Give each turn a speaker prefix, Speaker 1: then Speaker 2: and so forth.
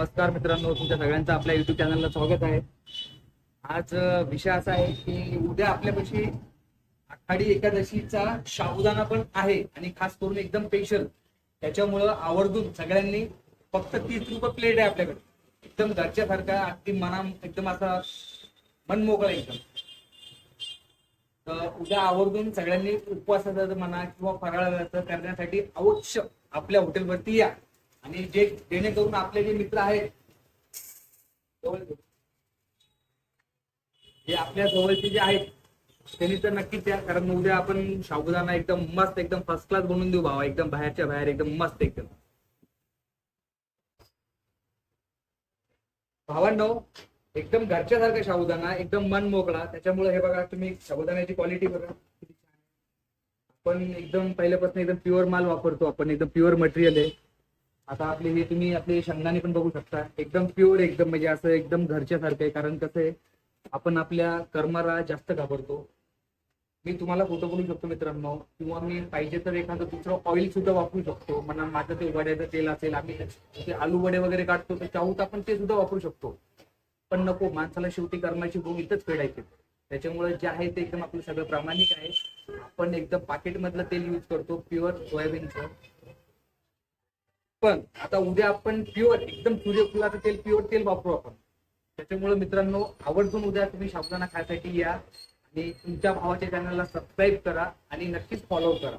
Speaker 1: नमस्कार मित्रांनो तुमच्या सगळ्यांचं आपल्या युट्यूब चॅनलला स्वागत आहे. आज विषय असा आहे की उद्या आपल्यापाशी आखाडी एकादशीचा साबुदाणा पण आहे आणि खास करून एकदम स्पेशल त्याच्यामुळं आवर्जून सगळ्यांनी फक्त तीस रुपये प्लेट आहे आपल्याकडे. एकदम घरच्यासारखा अगदी मना एकदम असा मन मोकळा एकदम. तर उद्या आवर्जून सगळ्यांनी उपवासाचं म्हणा किंवा फराळाचं करण्यासाठी अवश्य आपल्या हॉटेलवरती या. आणि जे जेणेकरून आपले जे मित्र आहेत जे आपल्या जवळचे जे आहेत त्यांनी तर नक्कीच द्या कारण उद्या आपण साबुदाणा एकदम मस्त एकदम फर्स्ट क्लास बनवून देऊ भावा. एकदम बाहेरच्या बाहेर एकदम मस्त एकदम. भावांनो एकदम घरच्यासारखा साबुदाणा एकदम मन मोकळा. त्याच्यामुळे हे बघा तुम्ही साबुदाण्याची क्वालिटी बघा. आपण एकदम पहिल्यापासून एकदम प्युअर माल वापरतो. आपण एकदम प्युअर मटेरियल आहे. आता आपले हे तुम्ही आपले शेंगदाणे पण बघू शकता. एकदम प्युअर एकदम म्हणजे असं एकदम घरच्यासारखं आहे. कारण कसं आहे आपण आपल्या कर्माला जास्त घाबरतो. मी तुम्हाला फोटो बोलू शकतो मित्रांनो. किंवा मी पाहिजे तर एखादं दुसरं ऑइल सुद्धा वापरू शकतो. म्हणा माझं ते वड्याचं तेल असेल आम्ही ते आलू वडे वगैरे काढतो तर चाहूत आपण ते सुद्धा वापरू शकतो. पण नको माणसाला शेवटी कर्माची भूम इथंच फेडायची. त्याच्यामुळे जे आहे ते एकदम आपलं सगळं प्रामाणिक आहे. आपण एकदम पाकिटमधलं तेल यूज करतो प्युअर सोयाबीनचं. पण आता उद्या आपण प्युअर एकदम सूर्यफुलाचं तेल प्युअर तेल वापरू आपण. त्याच्यामुळे मित्रांनो आवर्जून उद्या तुम्ही साबुदाणा खायसाठी या. आणि तुमच्या भावाच्या चॅनलला सबस्क्राईब करा आणि नक्कीच फॉलो करा.